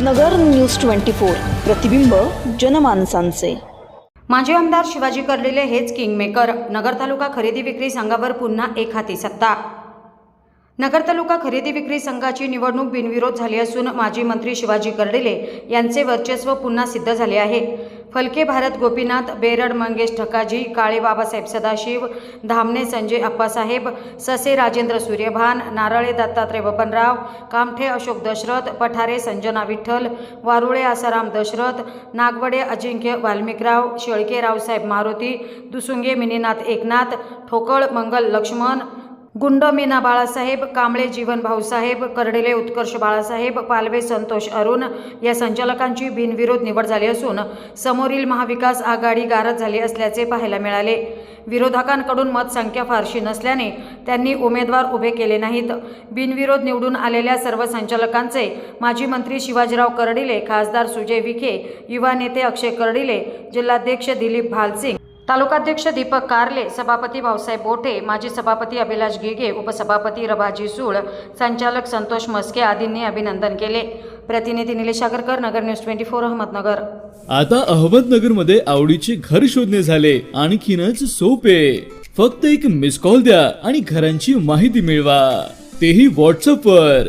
नगर news twenty four. प्रतिबिंब जनमानसांचे. माजी आमदार शिवाजी कर्डिले हेच किंगमेकर. नगर तालुका खरेदी विक्री संघावर पुन्हा एक हाती सत्ता. नगर तालुका खरेदी विक्री संघाची निवडणूक बिनविरोध झाली असून माजी मंत्री शिवाजी कर्डिले यांचे वर्चस्व पुन्हा सिद्ध झाले आहे. फलके भारत गोपीनाथ बेरड मंगेश ठकाजी काळे बाबासाहेब सदाशिव धामणे संजय अप्पासाहेब ससे राजेंद्र सूर्यभान नारळे दत्तात्रय बबनराव कामठे अशोक दशरथ पठारे संजना विठ्ठल वारुळे आसाराम दशरथ नागवडे अजिंक्य वाल्मिकराव शेळके रावसाहेब मारुती दुसुंगे मिनीनाथ एकनाथ ठोकळ मंगल लक्ष्मण गुंड मीना बाळासाहेब कांबळे जीवन भाऊसाहेब कर्डिले उत्कर्ष बाळासाहेब पालवे संतोष अरुण या संचालकांची बिनविरोध निवड झाली असून समोरील महाविकास आघाडी गारद झाली असल्याचे पाहायला मिळाले. विरोधकांकडून मतसंख्या फारशी नसल्याने त्यांनी उमेदवार उभे केले नाहीत. बिनविरोध निवडून आलेल्या सर्व संचालकांचे माजी मंत्री शिवाजीराव कर्डिले खासदार सुजय विखे युवा नेते अक्षय कर्डिले जिल्हाध्यक्ष दिलीप भालसिंग तालुकाध्यक्ष दीपक कारले सभापती भाऊसाहेब बोठे माजी सभापती अभिलाष गिगे उपसभापती रभाजी सूळ संचालक संतोष मस्के आदींनी अभिनंदन केले. प्रतिनिधी Nilesh Agarkar Nagar news twenty four Ahmednagar. आता अहमदनगरमध्ये आवडीचे घर शोधणे झाले. आणखीनच सोपे. फक्त एक मिस कॉल द्या आणि घरांची माहिती मिळवा. तेही व्हॉट्सअप वर.